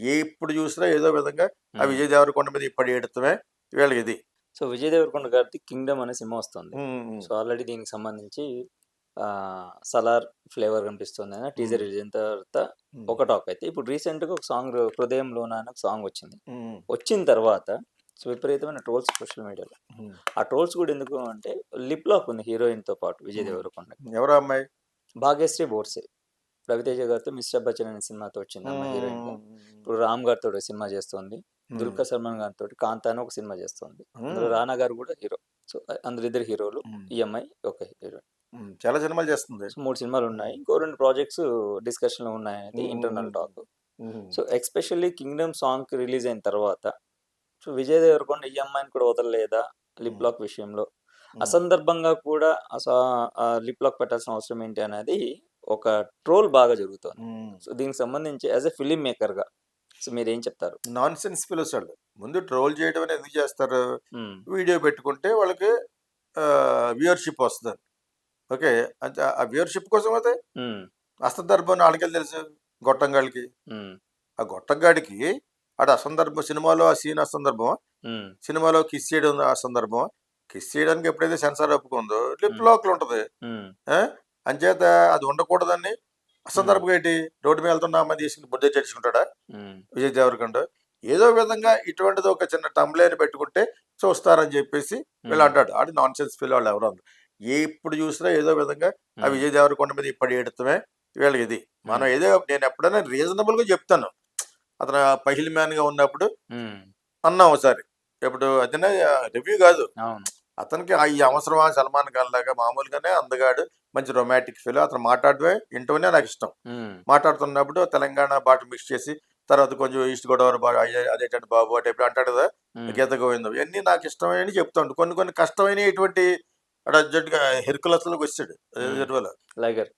ఏ ఇప్పుడు చూసినా ఏదో విధంగా ఆ. విజయ్ దేవరకొండ మీద ఇప్పటి ఎడుతమే వీళ్ళకి ఇది. సో విజయ్ దేవరకొండ గారిది కింగ్డమ్ అనే సినిమా వస్తుంది. సో ఆల్రెడీ దీనికి సంబంధించి సలార్ ఫ్లేవర్ కనిపిస్తుంది అని టీజర్ రిలీజ్ అయిన తర్వాత ఒక టాక్ అయితే. ఇప్పుడు రీసెంట్గా ఒక సాంగ్ హృదయంలోన అని ఒక సాంగ్ వచ్చింది. వచ్చిన తర్వాత సో విపరీతమైన ట్రోల్స్ సోషల్ మీడియాలో. ఆ ట్రోల్స్ కూడా ఎందుకు అంటే లిప్ లాక్ ఉంది హీరోయిన్తో పాటు విజయ్. దేవరకొండ ఎవరు అమ్మాయి? భాగ్యశ్రీ బోర్సే. రవితేజ గారితో మిస్టర్ బచ్చన్ అనే సినిమాతో వచ్చింది హీరోయిన్ ఇప్పుడు రామ్ గారితో సినిమా చేస్తుంది. దుర్గా సల్మాన్ గారితో కాంతా అని ఒక సినిమా చేస్తుంది. అందులో రానా గారు కూడా హీరో. సో అందులో ఇద్దరు హీరోలు ఈ అమ్మాయి ఒక హీరో చాలా సినిమాలు చేస్తుంది. మూడు సినిమాలు ఉన్నాయి. ఇంకో రెండు ప్రాజెక్ట్స్ డిస్కషన్లో ఉన్నాయి అనేది. Internal talk. So especially Kingdom song release అయిన తర్వాత సో విజయ్ దేవరకొండ ఈ అమ్మాయిని కూడా వదలలేదా లిప్. లాక్ విషయంలో. అసందర్భంగా కూడా లిప్ లాక్ పెట్టాల్సిన అవసరం ఏంటి అనేది ఒక ట్రోల్ బాగా జరుగుతుంది. సో దీనికి సంబంధించి యాజ్ ఎ ఫిలిం మేకర్గా సో మీరు ఏం చెప్తారు నాన్ సెన్స్ ఫిలోస్ వాళ్ళు ముందు ట్రోల్ చేయడం అనేది ఎందుకు చేస్తారు. వీడియో పెట్టుకుంటే వాళ్ళకి వ్యూవర్షిప్ వస్తుంది ఓకే అంటే ఆ వ్యూవర్షిప్ కోసం అయితే. అసందర్భం వాళ్ళకి తెలుసు గొట్టంగాడికి. ఆ గొట్టంగాడికి ఆడ అసందర్భం సినిమాలో ఆ సీన్ అసందర్భం. సినిమాలో కిస్ చేయడం ఆ సందర్భం కిస్ చేయడానికి ఎప్పుడైతే సెన్సార్ ఒప్పుకుందో లిప్. లాక్లు ఉంటది. అంచేత అది ఉండకూడదని అసందర్భం ఏంటి? రోడ్డు మీద వెళ్తున్న అమ్మాయి తీసుకుని బుద్ధి తెచ్చుకుంటాడా మ్మ్. విజయ్ దేవరకొండ? ఏదో విధంగా ఇటువంటిది ఒక చిన్న టంబ్లేని పెట్టుకుంటే చూస్తారని చెప్పేసి వీళ్ళు అంటాడు. ఆడి నాన్ సెన్స్ ఫీల్ వాళ్ళు ఎవరు అందరు ఏ ఇప్పుడు చూసినా ఏదో విధంగా ఆ. విజయ్ దేవరకొండ మీద ఇప్పటి ఎడతమే వీళ్ళకి ఇది. మనం. ఏదో నేను ఎప్పుడైనా రీజనబుల్గా చెప్తాను. అతను పహిల్ మ్యాన్గా ఉన్నప్పుడు. అన్నాం ఒకసారి. ఇప్పుడు అదనే రివ్యూ కాదు. అతనికి ఈ అవసరమా సల్మాన్ ఖాన్ లాగా మామూలుగానే అందగాడు మంచి రొమాంటిక్ ఫీల్ అతను మాట్లాడమే ఇంటనే నాకు ఇష్టం. మాట్లాడుతున్నప్పుడు తెలంగాణ బాట మిక్స్ చేసి తర్వాత కొంచెం ఈస్ట్ గోదావరి అదేంటంటే బాబు అంటే ఇప్పుడు అంటాడు కదా. గీత గోవిందం. ఇవన్నీ నాకు ఇష్టమైన చెప్తాడు. కొన్ని కొన్ని కష్టమైన ఇటువంటి అర్జెంట్గా హెర్కులస్లోకి వచ్చాడు. లైగర్.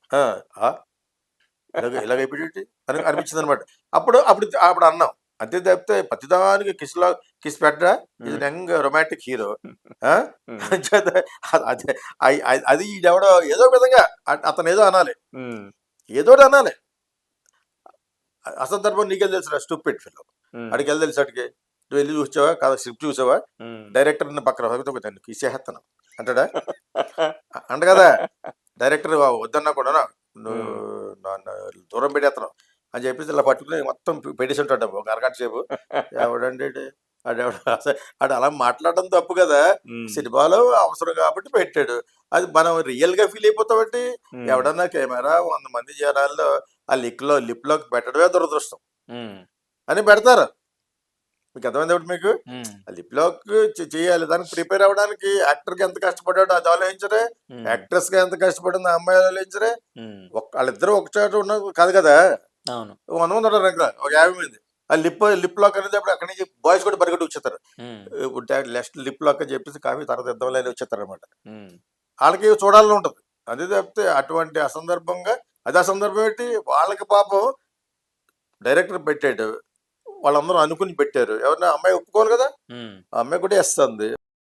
ఇలాగ అయిపోయి అని అనిపించింది అనమాట అప్పుడు అప్పుడు అప్పుడు అన్నాం. అంతే తప్పితే ప్రతిదానికి కిస్ లా కిస్ పెట్టరా? ఇది యంగ్ రొమాంటిక్ హీరో. అదే అది ఈడెవడో ఏదో విధంగా అతను ఏదో అనాలి. ఏదో అనాలి. అసందర్భం నీకెళ్ళి తెలుసు స్టూపిడ్ ఫిల్మ్. అడికి వెళ్ళి తెలుసు అడిగి నువ్వు వెళ్ళి చూసావా? కాదు స్క్రిప్ట్ చూసావా. డైరెక్టర్ పక్కన హోగుతాను ఇసేస్తాను అంటాడా? అంట కదా? డైరెక్టర్ వద్దన్నా కూడా దూరం పెట్టేస్తాను అని చెప్పేసి ఇలా పట్టుకుని మొత్తం పెట్టేసి ఉంటాడు ఒక అరగంట సేపు. ఎవడండి ఆడు అలా మాట్లాడడం తప్పు కదా. సినిమాలో అవసరం కాబట్టి పెట్టాడు. అది మనం రియల్గా ఫీల్ అయిపోతామంటే. ఎవడన్నా కెమెరా వంద మంది జనాల్లో ఆ లిక్లో లిప్లోకి పెట్టడమే దురదృష్టం. అని పెడతారు. మీకు అర్థమైంది ఒకటి మీకు? లిప్ లాక్ చేయాలి. దానికి ప్రిపేర్ అవ్వడానికి యాక్టర్కి ఎంత కష్టపడ్డాడు అది ఆలోచించరే. యాక్ట్రెస్గా ఎంత కష్టపడింది ఆ అమ్మాయి ఆలోచించరే. వాళ్ళిద్దరూ ఒక చోట ఉన్న కాదు కదా. అవును. వంద మంది ఉన్నారు ఒక యాభై మంది. ఆ లిప్ లిప్ లాక్ అనేది అప్పుడు అక్కడి నుంచి బాయ్స్ కూడా పరిగెట్టి వచ్చేస్తారు. ఇప్పుడు లెఫ్ట్ లిప్ లాక్ అని చెప్పేసి కాఫీ తర్వాత ఇద్దాం లేని వచ్చేస్తారు అనమాట. వాళ్ళకి చూడాలని ఉంటుంది. అదే తప్పితే అటువంటి అసందర్భంగా అది అసందర్భం ఏంటి? వాళ్ళకి పాపం డైరెక్టర్ పెట్టాడు. వాళ్ళందరూ అనుకుని పెట్టారు. ఎవరన్నా అమ్మాయి ఒప్పుకోవాలి కదా? అమ్మాయి కూడా వేస్తుంది